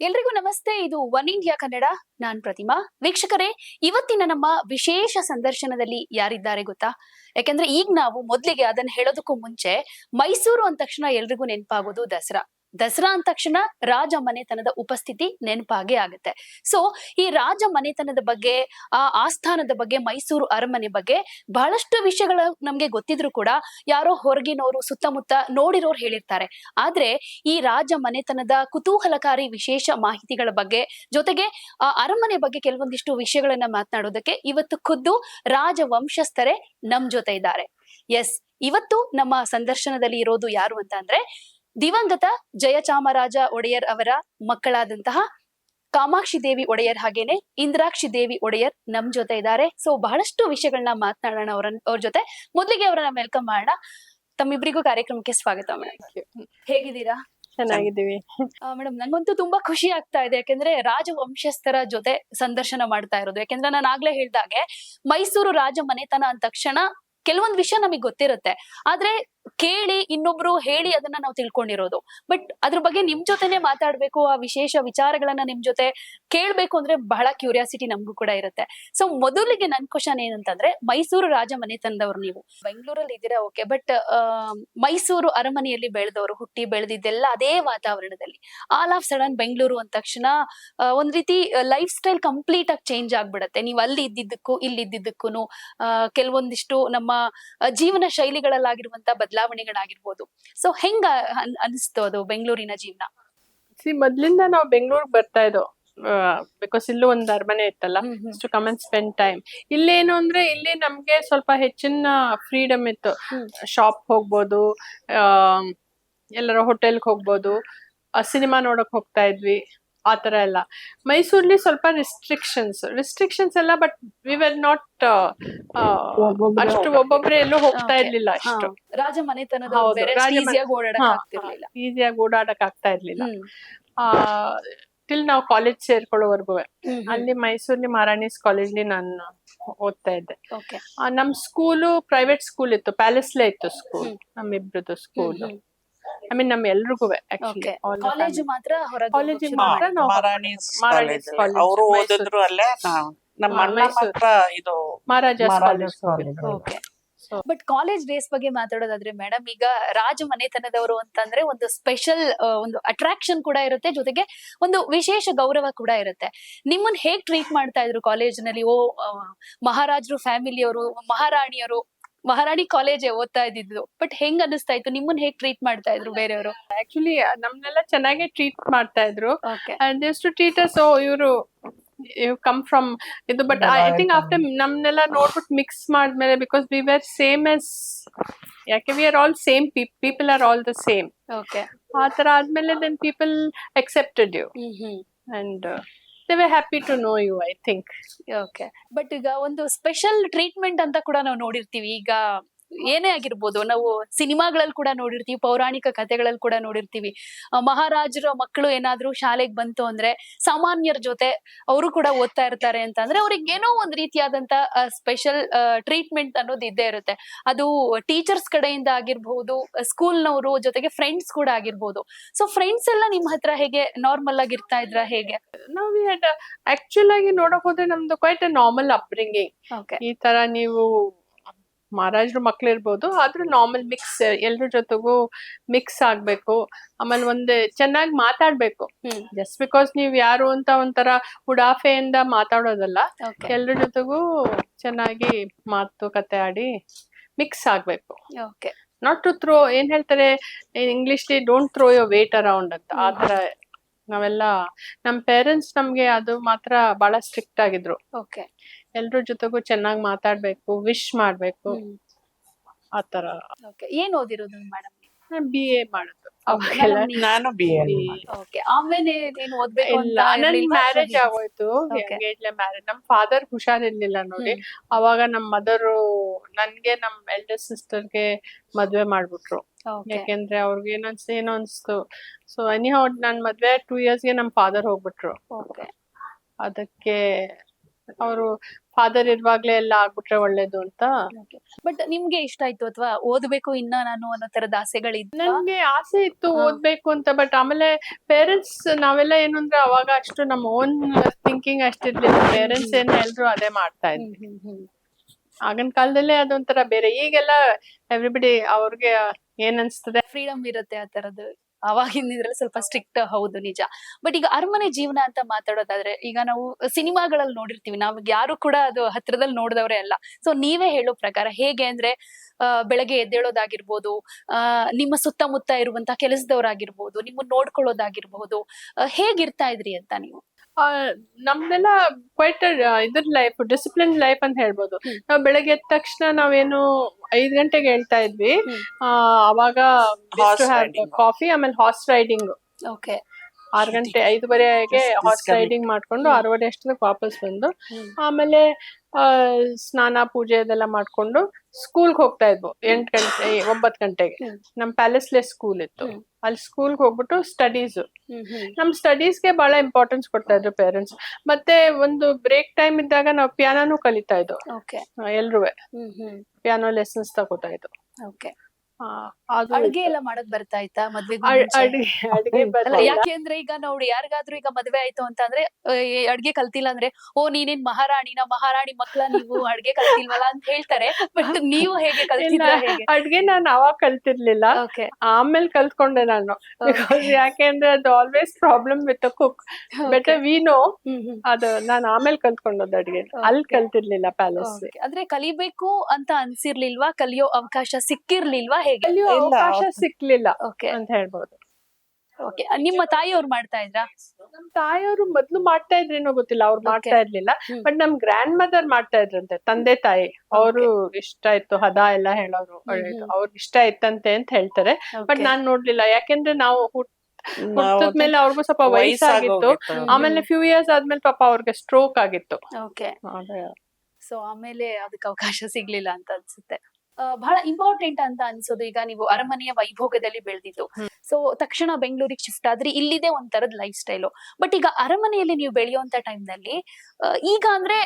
ಎಲ್ರಿಗೂ ನಮಸ್ತೆ, ಇದು ಒನ್ ಇಂಡಿಯಾ ಕನ್ನಡ, ನಾನ್ ಪ್ರತಿಮಾ. ವೀಕ್ಷಕರೇ, ಇವತ್ತಿನ ನಮ್ಮ ವಿಶೇಷ ಸಂದರ್ಶನದಲ್ಲಿ ಯಾರಿದ್ದಾರೆ ಗೊತ್ತಾ? ಯಾಕಂದ್ರೆ ಈಗ ನಾವು ಮೊದ್ಲಿಗೆ ಅದನ್ನ ಹೇಳೋದಕ್ಕೂ ಮುಂಚೆ ಮೈಸೂರು ಅಂದ ತಕ್ಷಣ ಎಲ್ರಿಗೂ ನೆನಪಾಗೋದು ದಸರಾ. ದಸರಾ ಅಂದ ತಕ್ಷಣ ರಾಜ ಮನೆತನದ ಉಪಸ್ಥಿತಿ ನೆನಪಾಗೆ ಆಗುತ್ತೆ. ಸೊ ಈ ರಾಜ ಮನೆತನದ ಬಗ್ಗೆ, ಆ ಆಸ್ಥಾನದ ಬಗ್ಗೆ, ಮೈಸೂರು ಅರಮನೆ ಬಗ್ಗೆ ಬಹಳಷ್ಟು ವಿಷಯಗಳು ನಮ್ಗೆ ಗೊತ್ತಿದ್ರು ಕೂಡ ಯಾರೋ ಹೊರಗಿನವರು ಸುತ್ತಮುತ್ತ ನೋಡಿರೋರು ಹೇಳಿರ್ತಾರೆ. ಆದ್ರೆ, ಈ ರಾಜ ಮನೆತನದ ಕುತೂಹಲಕಾರಿ ವಿಶೇಷ ಮಾಹಿತಿಗಳ ಬಗ್ಗೆ ಜೊತೆಗೆ, ಆ ಅರಮನೆ ಬಗ್ಗೆ ಕೆಲವೊಂದಿಷ್ಟು ವಿಷಯಗಳನ್ನ ಮಾತನಾಡೋದಕ್ಕೆ ಇವತ್ತು ಖುದ್ದು ರಾಜ ವಂಶಸ್ಥರೇ ನಮ್ ಜೊತೆ ಇದ್ದಾರೆ. ಎಸ್ ಇವತ್ತು ನಮ್ಮ ಸಂದರ್ಶನದಲ್ಲಿ ಇರೋದು ಯಾರು ಅಂತ ಅಂದ್ರೆ ದಿವಂಗತ ಜಯಚಾಮರಾಜ ಒಡೆಯರ್ ಅವರ ಮಕ್ಕಳಾದಂತಹ ಕಾಮಾಕ್ಷಿ ದೇವಿ ಒಡೆಯರ್ ಹಾಗೇನೆ ಇಂದ್ರಾಕ್ಷಿ ದೇವಿ ಒಡೆಯರ್ ನಮ್ ಜೊತೆ ಇದ್ದಾರೆ. ಸೊ ಬಹಳಷ್ಟು ವಿಷಯಗಳನ್ನ ಮಾತನಾಡೋಣ ಅವರ ಅವ್ರ ಜೊತೆ. ಮೊದಲಿಗೆ ಅವರನ್ನ ವೆಲ್ಕಮ್ ಮಾಡೋಣ. ತಮ್ಮಿಬ್ರಿಗೂ ಕಾರ್ಯಕ್ರಮಕ್ಕೆ ಸ್ವಾಗತ ಮೇಡಮ್. ಹೇಗಿದ್ದೀರಾ? ಚೆನ್ನಾಗಿದ್ದೀವಿ. ಮೇಡಮ್ ನಂಗಂತೂ ತುಂಬಾ ಖುಷಿ ಆಗ್ತಾ ಇದೆ. ಯಾಕಂದ್ರೆ ರಾಜವಂಶಸ್ಥರ ಜೊತೆ ಸಂದರ್ಶನ ಮಾಡ್ತಾ ಇರೋದು. ಯಾಕಂದ್ರೆ ನಾನು ಆಗ್ಲೇ ಹೇಳ್ದಾಗೆ ಮೈಸೂರು ರಾಜ ಮನೆತನ ಅಂದ ತಕ್ಷಣ ಕೆಲವೊಂದ್ ವಿಷಯ ನಮಗೆ ಗೊತ್ತಿರುತ್ತೆ. ಆದ್ರೆ ಕೇಳಿ ಇನ್ನೊಬ್ರು ಹೇಳಿ ಅದನ್ನ ನಾವು ತಿಳ್ಕೊಂಡಿರೋದು. ಬಟ್ ಅದ್ರ ಬಗ್ಗೆ ನಿಮ್ ಜೊತೆನೆ ಮಾತಾಡ್ಬೇಕು, ಆ ವಿಶೇಷ ವಿಚಾರಗಳನ್ನ ನಿಮ್ ಜೊತೆ ಕೇಳ್ಬೇಕು ಅಂದ್ರೆ ಬಹಳ ಕ್ಯೂರಿಯಾಸಿಟಿ ನಮ್ಗೂ ಕೂಡ ಇರುತ್ತೆ. ಸೊ ಮೊದಲಿಗೆ ನನ್ ಕ್ವಶನ್ ಏನಂತಂದ್ರೆ, ಮೈಸೂರು ರಾಜ ಮನೆತನದವ್ರು ನೀವು. ಬೆಂಗಳೂರಲ್ಲಿ ಇದ್ದೀರಾ ಓಕೆ ಬಟ್ ಮೈಸೂರು ಅರಮನೆಯಲ್ಲಿ ಬೆಳೆದವರು, ಹುಟ್ಟಿ ಬೆಳೆದಿದ್ದೆಲ್ಲ ಅದೇ ವಾತಾವರಣದಲ್ಲಿ. ಆಲ್ ಆಫ್ ಸಡನ್ ಬೆಂಗಳೂರು ಅಂದ ತಕ್ಷಣ ಒಂದ್ ರೀತಿ ಲೈಫ್ ಸ್ಟೈಲ್ ಕಂಪ್ಲೀಟ್ ಆಗಿ ಚೇಂಜ್ ಆಗ್ಬಿಡತ್ತೆ. ನೀವು ಅಲ್ಲಿ ಇದ್ದಿದ್ದಕ್ಕೂ, ಇಲ್ಲಿ ಇದ್ದಿದ್ದಕ್ಕೂ ಕೆಲವೊಂದಿಷ್ಟು ನಮ್ಮ ಜೀವನ ಶೈಲಿಗಳಲ್ಲಾಗಿರುವಂತ ಬದಲಾವಣೆಗಳಾಗಿರ್ಬೋದು. ಸೊ ಹೆಂಗ ಅನ್- ಅನಿಸ್ತು ಅದು ಬೆಂಗಳೂರಿನ ಜೀವನ? ಸಿ ಮೊದ್ಲಿಂದ ನಾವು ಬೆಂಗಳೂರಿಗೆ ಬರ್ತಾ ಇದ್ದೋ ಬಿಕಾಸ್ ಇಲ್ಲೂ ಒಂದು ಅರಮನೆ ಇತ್ತಲ್ಲ to come and spend time ಇಲ್ಲೇನು ಅಂದ್ರೆ ಇಲ್ಲಿ ನಮ್ಗೆ ಸ್ವಲ್ಪ ಹೆಚ್ಚಿನ ಫ್ರೀಡಮ್ ಇತ್ತು. ಶಾಪ್ ಹೋಗ್ಬೋದು ಎಲ್ಲರ ಹೋಟೆಲ್ಗೆ ಹೋಗ್ಬೋದು ಸಿನಿಮಾ ನೋಡಕ್ ಹೋಗ್ತಾ ಇದ್ವಿ. ಆ ತರ ಎಲ್ಲ. ಮೈಸೂರ್ಲಿ ಸ್ವಲ್ಪ ರಿಸ್ಟ್ರಿಕ್ಷನ್ಸ್ ರಿಸ್ಟ್ರಿಕ್ಷನ್ಸ್ ಎಲ್ಲ ಬಟ್ ವಿ ವರ್ ನಾಟ್ ಅಷ್ಟು ಒಬ್ಬೊಬ್ರೆ ಎಲ್ಲೂ ಹೋಗ್ತಾ. ಇರ್ಲಿಲ್ಲ ಅಷ್ಟು. ರಾಜ ಮನೆತನದ ಈಸಿಯಾಗಿ ಓಡಾಡಕ್ ಆಗ್ತಾ ಇರ್ಲಿಲ್ಲ. ಟಿಲ್ ನಾವು ಕಾಲೇಜ್ ಸೇರ್ಕೊಳ್ಳೋವರೆಗೂ. ಅಲ್ಲಿ ಮೈಸೂರ್ಲಿ ಮಹಾರಾಣೀಸ್ ಕಾಲೇಜ್ಲಿ ನಾನು ಓದ್ತಾ ಇದ್ದೆ. ನಮ್ ಸ್ಕೂಲು ಪ್ರೈವೇಟ್ ಸ್ಕೂಲ್ ಇತ್ತು. ಪ್ಯಾಲೇಸ್ಲೇ ಇತ್ತು ಸ್ಕೂಲ್. ನಮ್ಮಿಬ್ರದ್ದು ಸ್ಕೂಲ್. ಐ ಮೀನ್ ನಮ್ ಎಲ್ರಿಗೂ. ಕಾಲೇಜು ಮಾತ್ರ ಹೊರಗೆ ಕಾಲೇಜಿಗೆ ಮಾತ್ರ ನಾವು ಮಹಾರಾಣಿ ಕಾಲೇಜ್ ಕಾಲೇಜ್ ಅವರು ಓದಿದ್ರು ಅಲ್ಲೇ ನಮ್ಮ ಅಣ್ಣ ಮಾತ್ರ ಇದು Maharaja's Maharaja's college college. Okay but college days ಬಗ್ಗೆ ಮಾತಾಡೋದಾದ್ರೆ ಮೇಡಮ್ ಈಗ ರಾಜ ಮನೆತನದವರು ಅಂತಂದ್ರೆ ಒಂದು ಸ್ಪೆಷಲ್ ಒಂದು ಅಟ್ರಾಕ್ಷನ್ ಕೂಡ ಇರುತ್ತೆ. ಜೊತೆಗೆ ಒಂದು ವಿಶೇಷ ಗೌರವ ಕೂಡ ಇರುತ್ತೆ. ನಿಮ್ಮನ್ನ ಹೇಗ್ ಟ್ರೀಟ್ ಮಾಡ್ತಾ ಇದ್ರು ಕಾಲೇಜಿನಲ್ಲಿ ಓ ಮಹಾರಾಜರು ಫ್ಯಾಮಿಲಿಯವರು ಮಹಾರಾಣಿಯರು? ಮಹಾರಾಣಿ ಕಾಲೇಜೇ ಓದ್ತಾ ಇದ್ದಿದ್ದು. ಬಟ್ ಹೆಂಗ್ ಅನಿಸ್ತಾ ಇತ್ತು? ನಿಮ್ಮನ್ನ ಹೇಗ್ ಟ್ರೀಟ್ ಮಾಡ್ತಾ ಇದ್ರು ಬೇರೆಯವರು? ಆಕ್ಚುಲಿ ನಮ್ನೆಲ್ಲ ಚೆನ್ನಾಗಿ ಟ್ರೀಟ್ ಮಾಡ್ತಾ ಇದ್ರು. ಓಕೆ ಅಂಡ್ ದಿಸ್ ಟು ಟೀಟ್ ಅಸ್ ಇವರು ಯು ಕಮ್ ಫ್ರಮ್ ಇದು ಬಟ್ ಐ ಥಿಂಕ್ ಆಫ್ಟರ್ ನಮ್ನೆಲ್ಲ ನೋಡ್ಬಿಟ್ಟು ಮಿಕ್ಸ್ ಮಾಡಿದ್ಮೇಲೆ because we were same as ಯಾಕೆ we are all same people are all the same okay ಆ ಥರ ಆದ್ಮೇಲೆ then people accepted you hmm hmm. And they way happy to know you I think okay but ಈಗ ಒಂದು special treatment ಅಂತ ಕೂಡ ನಾವು ನೋಡಿರ್ತೀವಿ. ಈಗ ಏನೇ ಆಗಿರ್ಬೋದು ನಾವು ಸಿನಿಮಾಗಳಲ್ಲಿ ಕೂಡ ನೋಡಿರ್ತೀವಿ ಪೌರಾಣಿಕ ಕಥೆಗಳಲ್ಲಿ ಕೂಡ ನೋಡಿರ್ತೀವಿ. ಮಹಾರಾಜರ ಮಕ್ಕಳು ಏನಾದ್ರೂ ಶಾಲೆಗೆ ಬಂತು ಅಂದ್ರೆ ಸಾಮಾನ್ಯರ ಜೊತೆ ಅವರು ಕೂಡ ಓದ್ತಾ ಇರ್ತಾರೆ ಅಂತ ಅಂದ್ರೆ ಅವ್ರಿಗೆ ಏನೋ ಒಂದ್ ರೀತಿಯಾದಂತ ಸ್ಪೆಷಲ್ ಟ್ರೀಟ್ಮೆಂಟ್ ಅನ್ನೋದು ಇದ್ದೇ ಇರುತ್ತೆ. ಅದು ಟೀಚರ್ಸ್ ಕಡೆಯಿಂದ ಆಗಿರ್ಬಹುದು ಸ್ಕೂಲ್ನವರು ಜೊತೆಗೆ ಫ್ರೆಂಡ್ಸ್ ಕೂಡ ಆಗಿರ್ಬೋದು. ಸೊ ಫ್ರೆಂಡ್ಸ್ ಎಲ್ಲ ನಿಮ್ ಹತ್ರ ಹೇಗೆ ನಾರ್ಮಲ್ ಆಗಿ ಇರ್ತಾ ಇದ್ರ ಹೇಗೆ? ನಾವು ಆಕ್ಚುಲ್ ಆಗಿ ನೋಡಕ್ ಹೋದ್ರೆ ನಮ್ದು ಕ್ವೈಟ್ ನಾರ್ಮಲ್ ಅಪ್ರಿಂಗಿಂಗ್ ಈ ತರ ನೀವು ಮಹಾರಾಜರು ಮಕ್ಳು ಇರ್ಬೋದು ಆದ್ರೂ ನಾರ್ಮಲ್ ಮಿಕ್ಸ್ ಎಲ್ರ ಜೊತೆಗೂ ಮಿಕ್ಸ್ ಆಗ್ಬೇಕು. ಆಮೇಲೆ ಒಂದು ಚೆನ್ನಾಗಿ ಮಾತಾಡ್ಬೇಕು. ಜಸ್ಟ್ ಬಿಕಾಸ್ ನೀವ್ ಯಾರು ಅಂತ ಒಂಥರ ಉಡಾಫೆಯಿಂದ ಮಾತಾಡೋದಲ್ಲ ಎಲ್ರ ಜೊತೆಗೂ ಚೆನ್ನಾಗಿ ಮಾತುಕತೆ ಆಡಿ ಮಿಕ್ಸ್ ಆಗ್ಬೇಕು. ಓಕೆ ನಾಟ್ ಟು ಥ್ರೋ ಏನ್ ಹೇಳ್ತಾರೆ ಇಂಗ್ಲಿಷ್ಲಿ don't throw your weight around ಅಂತ ಆ ತರ ನಾವೆಲ್ಲ ನಮ್ ಪೇರೆಂಟ್ಸ್ ನಮ್ಗೆ ಅದು ಮಾತ್ರ ಬಹಳ ಸ್ಟ್ರಿಕ್ಟ್ ಆಗಿದ್ರು. ಓಕೆ ಎಲ್ರ ಜೊತೆಗೂ ಚೆನ್ನಾಗಿ ಮಾತಾಡ್ಬೇಕು ವಿಶ್ ಮಾಡ್ಬೇಕು. ಆ ತರ. ಓಕೆ ಏನ್ ಓದಿರೋದು ಮೇಡಮ್ ಬಿ ಎ ಮಾಡುದು. ಅವಾಗೆಲ್ಲ ನಾನು ಬಿ ಎ ಓಕೆ ಆಮೇಲೆ ಏನ್ ಓದ್ಬೇಕು ಇಲ್ಲ. ನನ್ ಮ್ಯಾರೇಜ್ ಆಗೋಯ್ತು. ಎಂಗೇಜ್ಲೆ ಮ್ಯಾರೇಜ್ ನಮ್ ಫಾದರ್ ಹುಷಾರಿರ್ಲಿಲ್ಲ ನೋಡಿ. ಅವಾಗ ನಮ್ ಮದರ್ ನನ್ಗೆ ನಮ್ ಎಲ್ಡರ್ ಸಿಸ್ಟರ್ಗೆ ಮದ್ವೆ ಮಾಡ್ಬಿಟ್ರು. ಯಾಕೆಂದ್ರೆ ಅವ್ರಿಗೆ ಏನೋ ಅನ್ಸ್ ಏನೋ ಅನ್ಸ್ತು. ಸೊ ಎನಿ ಹೌ ನನ್ ಮದ್ವೆ ಟೂ ಇಯರ್ಸ್ಗೆ ನಮ್ ಫಾದರ್ ಹೋಗ್ಬಿಟ್ರು. ಅದಕ್ಕೆ ಅವರು ಫಾದರ್ ಇರುವಾಗ್ಲೇ ಎಲ್ಲ ಆಗ್ಬಿಟ್ರೆ ಒಳ್ಳೇದು ಅಂತ. ಬಟ್ ನಿಮ್ಗೆ ಇಷ್ಟ ಆಯ್ತು ಅಥವಾ ಓದ್ಬೇಕು ಇನ್ನ ನಾನು ಅನ್ನೋ ತರದ ಆಸೆಗಳಿದ್ದ? ನನ್ಗೆ ಆಸೆ ಇತ್ತು ಓದ್ಬೇಕು ಅಂತ ಬಟ್ ಆಮೇಲೆ ಪೇರೆಂಟ್ಸ್ ನಾವೆಲ್ಲ ಏನು ಅಂದ್ರೆ ಅವಾಗ ಅಷ್ಟು ನಮ್ಮ ಓನ್ ಥಿಂಕಿಂಗ್ ಅಷ್ಟಿರ್ಲಿಲ್ಲ ಪೇರೆಂಟ್ಸ್ ಏನ್ ಎಲ್ರು ಅದೇ ಮಾಡ್ತಾ ಇದ್ವಿ. ಆಗಿನ ಕಾಲದಲ್ಲೇ ಅದೊಂಥರ ಬೇರೆ. ಈಗೆಲ್ಲ ಎವ್ರಿಬಡಿ ಅವ್ರಿಗೆ ಏನ್ ಅನ್ಸ್ತದೆ? ಫ್ರೀಡಮ್ ಇರುತ್ತೆ ಆ ತರದ್ದು ಅವಾಗಿನ ಇದ್ರಲ್ಲಿ ಸ್ವಲ್ಪ ಸ್ಟ್ರಿಕ್ಟ್ ಹೌದು ನಿಜ. ಬಟ್ ಈಗ ಅರಮನೆ ಜೀವನ ಅಂತ ಮಾತಾಡೋದಾದ್ರೆ ಈಗ ನಾವು ಸಿನಿಮಾಗಳಲ್ಲಿ ನೋಡಿರ್ತೀವಿ. ನಾವು ಯಾರು ಕೂಡ ಅದು ಹತ್ರದಲ್ಲಿ ನೋಡಿದವರೇ ಅಲ್ಲ. ಸೊ ನೀವೇ ಹೇಳೋ ಪ್ರಕಾರ ಹೇಗೆ ಅಂದ್ರೆ ಬೆಳಗ್ಗೆ ಎದ್ದೇಳೋದಾಗಿರ್ಬೋದು ನಿಮ್ಮ ಸುತ್ತಮುತ್ತ ಇರುವಂತ ಕೆಲಸದವರಾಗಿರ್ಬೋದು ನಿಮ್ಮನ್ನ ನೋಡ್ಕೊಳ್ಳೋದಾಗಿರ್ಬೋದು ಆ, ಹೇಗಿರ್ತಾ ಇದ್ರಿ ಅಂತ ನೀವು? ನಮ್ದೆಲ್ಲ ಕ್ವೈಟ್ ಇದ್ರ ಲೈಫ್ ಡಿಸಿಪ್ಲಿನ್ ಲೈಫ್ ಅಂತ ಹೇಳ್ಬೋದು. ನಾವು ಬೆಳಗ್ಗೆ ಎದ್ದ ತಕ್ಷಣ ನಾವೇನು ಐದ್ ಗಂಟೆಗೆ ಹೇಳ್ತಾ ಇದ್ವಿ. ಆ, ಅವಾಗ. ಕಾಫಿ ಆಮೇಲೆ ಹಾರ್ಸ್ ರೈಡಿಂಗ್ ಓಕೆ ಆರ್ ಗಂಟೆ ಐದುವರೆಗೆ ಹಾರ್ಸ್ ರೈಡಿಂಗ್ ಮಾಡ್ಕೊಂಡು. ಆರೂವರೆ ಅಷ್ಟೊತ್ತಿಗೆ ವಾಪಸ್ ಬಂದು ಆಮೇಲೆ ಸ್ನಾನ ಪೂಜೆ ಅದೆಲ್ಲ ಮಾಡ್ಕೊಂಡು ಸ್ಕೂಲ್ಗೆ ಹೋಗ್ತಾ ಇದ್ವು. ಎಂಟು ಗಂಟೆ ಒಂಬತ್ ಗಂಟೆಗೆ. ನಮ್ಮ ನಮ್ ಪ್ಯಾಲೇಸ್ಲೆ ಸ್ಕೂಲ್ ಇತ್ತು. ಅಲ್ಲಿ ಸ್ಕೂಲ್ಗೆ ಹೋಗ್ಬಿಟ್ಟು ಸ್ಟಡೀಸ್ ನಮ್ ಸ್ಟಡೀಸ್ಗೆ ಬಹಳ ಇಂಪಾರ್ಟೆನ್ಸ್ ಕೊಡ್ತಾ ಇದ್ರು ಪೇರೆಂಟ್ಸ್ ಮತ್ತೆ ಒಂದು ಬ್ರೇಕ್ ಟೈಮ್ ಇದ್ದಾಗ ನಾವು ಪಿಯಾನೋನು ಕಲಿತಾ ಇದ್ವು. ಎಲ್ರು ಪಿಯಾನೋ ಲೆಸನ್ಸ್ ತಗೋತಾ ಇದ್ವು. ಅಡ್ಗೆ ಎಲ್ಲ ಮಾಡಕ್ ಬರ್ತಾ ಇತ್ತಾ ಮದ್ವೆ ಯಾಕೆಂದ್ರೆ ಈಗ ನೋಡಿ ಯಾರಿಗಾದ್ರೂ ಈಗ ಮದ್ವೆ ಆಯ್ತು ಅಂತ ಅಂದ್ರೆ ಅಡ್ಗೆ ಕಲ್ತಿಲ್ಲ ಅಂದ್ರೆ ಓ ನೀನೇನ್ ಮಹಾರಾಣಿನ? ಮಹಾರಾಣಿ ಮಕ್ಳ ನೀವು ಅಡ್ಗೆ ಕಲ್ತಿಲ್ವಲ್ಲ ಅಂತ ಹೇಳ್ತಾರೆ ಬಟ್ ನೀವು ಹೇಗೆ ಕಲ್ತಿಲ್ಲ ಅಡ್ಗೆ ನಾನು ಅವಾಗ ಕಲ್ತಿರ್ಲಿಲ್ಲ. ಆಮೇಲೆ ಕಲ್ತ್ಕೊಂಡೆ ನಾನು. ಯಾಕೆ ಯಾಕೆಂದ್ರೆ ಅದು always problem with cook but we know ಅದು ನಾನು ಆಮೇಲೆ ಕಲ್ತ್ಕೊಂಡದ್ದು ಅಡ್ಗೆ. ಅಲ್ಲಿ ಕಲ್ತಿರ್ಲಿಲ್ಲ ಪ್ಯಾಲೇಸ್ ಅಂದ್ರೆ ಕಲಿಬೇಕು ಅಂತ ಅನ್ಸಿರ್ಲಿಲ್ವಾ? ಕಲಿಯೋ ಅವಕಾಶ ಸಿಕ್ಕಿರ್ಲಿಲ್ವಾ? ಹೇಗೆ? ಇಲ್ಲ, ಅವಕಾಶ ಸಿಕ್ಲಿಲ್ಲ. ಓಕೆ ಅಂತ ಹೇಳ್ಬೋದು. ಓಕೆ ನಿಮ್ಮ ತಾಯಿಯವ್ರು ಮಾಡ್ತಾ ಇದ್ರಾ? ನಮ್ ತಾಯಿಯವರು ಮೊದ್ಲು ಮಾಡ್ತಾ ಇದ್ರೇನೋ ಗೊತ್ತಿಲ್ಲ. ಅವ್ರು ಮಾಡ್ತಾ ಇರ್ಲಿಲ್ಲ. ಹ್ಮ್. ಬಟ್ ನಮ್ ಗ್ರ್ಯಾಂಡ್ ಮದರ್ ಮಾಡ್ತಾ ಇದ್ರಂತೆ ತಂದೆ ತಾಯಿ. ಅವರು ಇಷ್ಟ ಇತ್ತು ಹದ ಎಲ್ಲ ಹೇಳೋರು ಹ್ಮ್. ಅವ್ರಿಗೆ ಇಷ್ಟ ಇತ್ತಂತೆ ಅಂತ ಹೇಳ್ತಾರೆ. ಬಟ್. ನಾನ್ ನೋಡ್ಲಿಲ್ಲ. ಯಾಕೆಂದ್ರೆ ನಾವು ಹುಟ್- ಹುಟ್ಟಿದ್ಮೇಲೆ ಹುಟ್ಟಿದ ಮೇಲೆ ಅವ್ರಿಗೂ ಸ್ವಲ್ಪ ವಯಸ್ಸಾಗಿತ್ತು. ಆಮೇಲೆ ಫ್ಯೂ ಇಯರ್ಸ್ ಆದ್ಮೇಲೆ ಪಾಪ ಅವ್ರಿಗೆ ಸ್ಟ್ರೋಕ್ ಆಗಿತ್ತು. ಓಕೆ. ಸೊ ಆಮೇಲೆ ಅದಕ್ಕೆ ಅವಕಾಶ ಸಿಗ್ಲಿಲ್ಲ ಅಂತ ಅನ್ಸುತ್ತೆ. ಬಹಳ ಇಂಪಾರ್ಟೆಂಟ್ ಅಂತ ಅನ್ಸೋದು. ಈಗ ನೀವು ಅರಮನೆಯ ವೈಭೋಗದಲ್ಲಿ ಬೆಳೆದಿದ್ದು. ಸೊ ತಕ್ಷಣ ಬೆಂಗಳೂರಿಗೆ ಶಿಫ್ಟ್ ಆದ್ರೆ ಇಲ್ಲಿದೆ ಒಂಥರದ ಲೈಫ್ ಸ್ಟೈಲು ಬಟ್ ಈಗ ಅರಮನೆಯಲ್ಲಿ ನೀವು ಬೆಳೆಯುವಂತ ಟೈಮ್ನಲ್ಲಿ ಈಗ ಅಂದ್ರೆ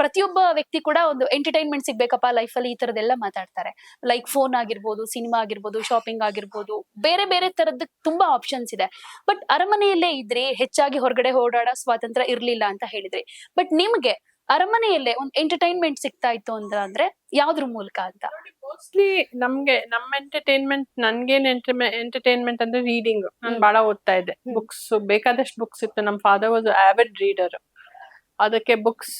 ಪ್ರತಿಯೊಬ್ಬ ವ್ಯಕ್ತಿ ಕೂಡ ಒಂದು ಎಂಟರ್ಟೈನ್ಮೆಂಟ್ ಸಿಗ್ಬೇಕಪ್ಪ ಅಲ್ಲಿ ಈ ತರದೆಲ್ಲ ಮಾತಾಡ್ತಾರೆ. ಲೈಕ್ ಫೋನ್ ಆಗಿರ್ಬೋದು ಸಿನಿಮಾ ಆಗಿರ್ಬೋದು ಶಾಪಿಂಗ್ ಆಗಿರ್ಬೋದು ಬೇರೆ ಬೇರೆ ತರದ್ ತುಂಬಾ ಆಪ್ಷನ್ಸ್ ಇದೆ. ಬಟ್ ಅರಮನೆಯಲ್ಲೇ ಇದ್ರಿ ಹೆಚ್ಚಾಗಿ ಹೊರಗಡೆ ಓಡಾಡೋ ಸ್ವಾತಂತ್ರ್ಯ ಇರ್ಲಿಲ್ಲ ಅಂತ ಹೇಳಿದ್ರಿ. ಬಟ್ ನಿಮ್ಗೆ ಅರಮನೆಯಲ್ಲೇ ಒಂದು ಎಂಟರ್ಟೈನ್ಮೆಂಟ್ ಸಿಗ್ತಾ ಇತ್ತು ಅಂತ ಅಂದ್ರೆ ಯಾವ್ದ್ರ ಮೂಲಕ ಅಂತ? ಮೋಸ್ಟ್ಲಿ ನಮ್ಗೆ ನಮ್ಮ ಎಂಟರ್ಟೈನ್ಮೆಂಟ್ ನನ್ಗೇನ್ ಎಂಟರ್ಟೈನ್ಮೆಂಟ್ ಅಂದ್ರೆ ರೀಡಿಂಗ್ ನಾನ್ ಬಹಳ ಓದ್ತಾ ಇದ್ದೆ. ಬುಕ್ಸ್ ಬೇಕಾದಷ್ಟು ಬುಕ್ಸ್ ಇತ್ತು. ನಮ್ ಫಾದರ್ ವಾಸ್ ಆವಿಡ್ ರೀಡರ್ ಅದಕ್ಕೆ books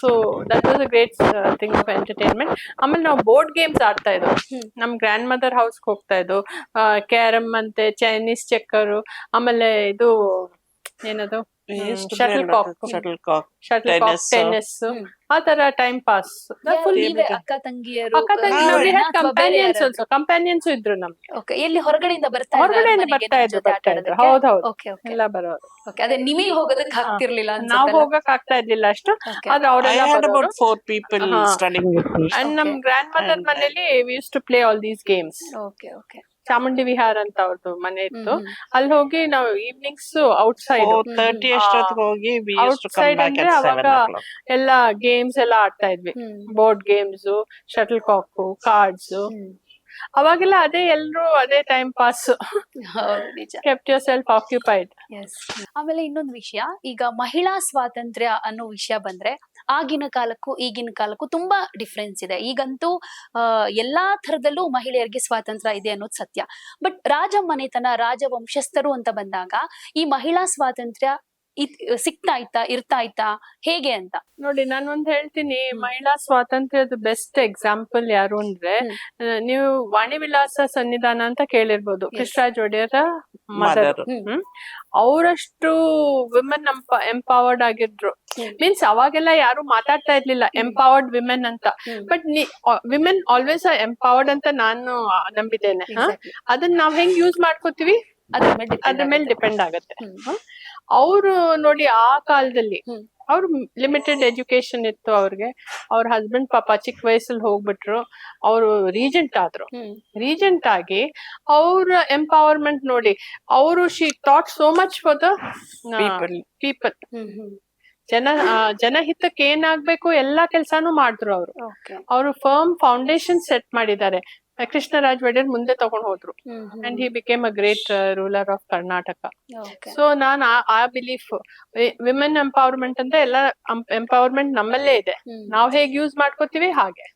so that was a great thing of entertainment ಆಮೇಲೆ ನಾವು ಬೋರ್ಡ್ ಗೇಮ್ಸ್ ಆಡ್ತಾ ಇದ್ವು. ನಮ್ ಗ್ರ್ಯಾಂಡ್ ಮದರ್ ಹೌಸ್ಗೆ ಹೋಗ್ತಾ ಇದ್ವು. ಕ್ಯಾರಮ್ ಅಂತೆ ಚೈನೀಸ್ ಚೆಕ್ಕರು ಆಮೇಲೆ ಇದು ಏನದು? Shuttlecock shuttlecock shuttlecock. ಟೆನ್ನಿಸ್. ಆ ತರ ಟೈಮ್ ಪಾಸ್. ಅಕ್ಕ ತಂಗಿಯರು ಅಕ್ಕ ತಂಗಿ ಕಂಪ್ಯಾನಿಯನ್ಸ್ ಯಾರಾದ್ರು? ಕಂಪ್ಯಾನಿಯನ್ಸ್ ಇದ್ರು ನಮ್ಗೆ ಓಕೆ ಎಲ್ಲಿ ಹೊರಗಡೆಯಿಂದ ಬರ್ತಾ ಹೊರಗಡೆಯಿಂದ ಬರ್ತಾ ಇದ್ರು ಬರ್ತಾ ಇದ್ರು? ಹೌದ್ ಹೌದು Okay, okay, ಎಲ್ಲ ಬರೋರು ಓಕೆ ಅದೇ ನಿಮಗೆ ಹೋಗೋದಕ್ಕೆ ಆಗ್ತಿರ್ಲಿಲ್ಲ ನಾವ್? ಹೋಗಕ್ ಆಗ್ತಾ ಇರ್ಲಿಲ್ಲ ಅಷ್ಟು ಆದ್ರೆ ಅವರೆಲ್ಲ about four people standing studying with me and ನಮ್ Okay. ಗ್ರ್ಯಾಂಡ್ ಮದರ್ ಮನೇಲಿ we used to play all these games okay okay. Chamundi Vihara ಅಂತ ಅವ್ರದ್ದು ಮನೆ ಇತ್ತು. ಅಲ್ಲಿ ಹೋಗಿ ನಾವು ಈವ್ನಿಂಗ್ಸ್ ಔಟ್ ಸೈಡ್ ತರ್ಟಿ ಅಷ್ಟೊತ್ತಿಗೆ ಹೋಗಿ ಔಟ್ ಸೈಡ್ ಕಮ್ ಬ್ಯಾಕ್ ಅಂದ್ರೆ ಅವಾಗ- ಎಲ್ಲ ಗೇಮ್ಸ್ ಎಲ್ಲ ಆಡ್ತಾ ಇದ್ವಿ. Board games shuttlecock cards. ಅವಾಗೆಲ್ಲ ಅದೇ ಎಲ್ರು ಅದೇ time pass kept yourself occupied. ಆಮೇಲೆ ಇನ್ನೊಂದು ವಿಷಯ ಈಗ ಮಹಿಳಾ ಸ್ವಾತಂತ್ರ್ಯ ಅನ್ನೋ ವಿಷಯ ಬಂದ್ರೆ ಆಗಿನ ಕಾಲಕ್ಕೂ ಈಗಿನ ಕಾಲಕ್ಕೂ ತುಂಬಾ ಡಿಫ್ರೆನ್ಸ್ ಇದೆ. ಈಗಂತೂ ಎಲ್ಲಾ ಥರದಲ್ಲೂ ಮಹಿಳೆಯರಿಗೆ ಸ್ವಾತಂತ್ರ್ಯ ಇದೆ ಅನ್ನೋದು ಸತ್ಯ. ಬಟ್ ರಾಜ ಮನೆತನ ರಾಜ ವಂಶಸ್ಥರು ಅಂತ ಬಂದಾಗ ಈ ಮಹಿಳಾ ಸ್ವಾತಂತ್ರ್ಯ ಸಿಗ್ತಾ ಇತ್ತಾ ಇರ್ತಾ ಇತ್ತಾ ಹೇಗೆ ಅಂತ? ನೋಡಿ ನಾನು ಒಂದ್ ಹೇಳ್ತೀನಿ ಮಹಿಳಾ ಸ್ವಾತಂತ್ರ್ಯದ ಬೆಸ್ಟ್ ಎಕ್ಸಾಂಪಲ್ ಯಾರು ಅಂದ್ರೆ ನೀವು ವಾಣಿ ವಿಲಾಸ ಸನ್ನಿಧಾನ ಅಂತ ಕೇಳಿರ್ಬೋದು. ಕೃಷ್ಣರಾಜ್ ಒಡೆಯರ ಮದರ್. ಅವರಷ್ಟು ವಿಮೆನ್ ಎಂಪವರ್ಡ್ ಆಗಿದ್ರು. ಮೀನ್ಸ್ ಅವಾಗೆಲ್ಲ ಯಾರು ಮಾತಾಡ್ತಾ ಇರ್ಲಿಲ್ಲ ಎಂಪವರ್ಡ್ ವಿಮೆನ್ ಅಂತ. ಬಟ್ ವಿಮೆನ್ ಆಲ್ವೇಸ್ ಎಂಪವರ್ಡ್ ಅಂತ ನಾನು ನಂಬಿದ್ದೇನೆ. ಅದನ್ನ ನಾವ್ ಹೆಂಗ್ ಯೂಸ್ ಮಾಡ್ಕೋತೀವಿ? ಅದ್ರ ಮೇಲೆ ಡಿಪೆಂಡ್ ಅದ್ರ ಮೇಲೆ ಆಗುತ್ತೆ. ಡಿಪೆಂಡ್ ಆಗತ್ತೆ. ಹ್ಮ್. ಅವರು ನೋಡಿ ಆ ಕಾಲದಲ್ಲಿ ಅವ್ರ ಲಿಮಿಟೆಡ್ ಎಜುಕೇಶನ್ ಇತ್ತು ಅವ್ರಿಗೆ. ಅವ್ರ ಹಸ್ಬೆಂಡ್ ಪಾಪ ಚಿಕ್ಕ ವಯಸ್ಸಲ್ಲಿ ಹೋಗ್ಬಿಟ್ರು. ಅವರು ರೀಜೆಂಟ್ ಆದ್ರು. ರೀಜೆಂಟ್ ಆಗಿ ಅವ್ರ ಎಂಪವರ್ಮೆಂಟ್ ನೋಡಿ ಅವರು she thought so much for the people. ಜನ ಜನಹಿತಕ್ಕೆ ಏನಾಗ್ಬೇಕು ಎಲ್ಲಾ ಕೆಲ್ಸಾನು ಮಾಡಿದ್ರು ಅವರು. ಅವರು ಫರ್ಮ್ ಫೌಂಡೇಶನ್ ಸೆಟ್ ಮಾಡಿದ್ದಾರೆ. ಕೃಷ್ಣರಾಜ್ ಒಡೆಯರ್ ಮುಂದೆ ತಗೊಂಡ್ ಹೋದ್ರು. And he became a great ruler of Karnataka so ನಾನ್ ಆ ಬಿಲೀಫ್ ವಿಮೆನ್ ಎಂಪವರ್ಮೆಂಟ್ ಅಂದ್ರೆ ಎಲ್ಲ ಎಂಪವರ್ಮೆಂಟ್ ನಮ್ಮಲ್ಲೇ ಇದೆ. ನಾವ್ ಹೇಗ್ ಯೂಸ್ ಮಾಡ್ಕೋತೀವಿ ಹಾಗೆ.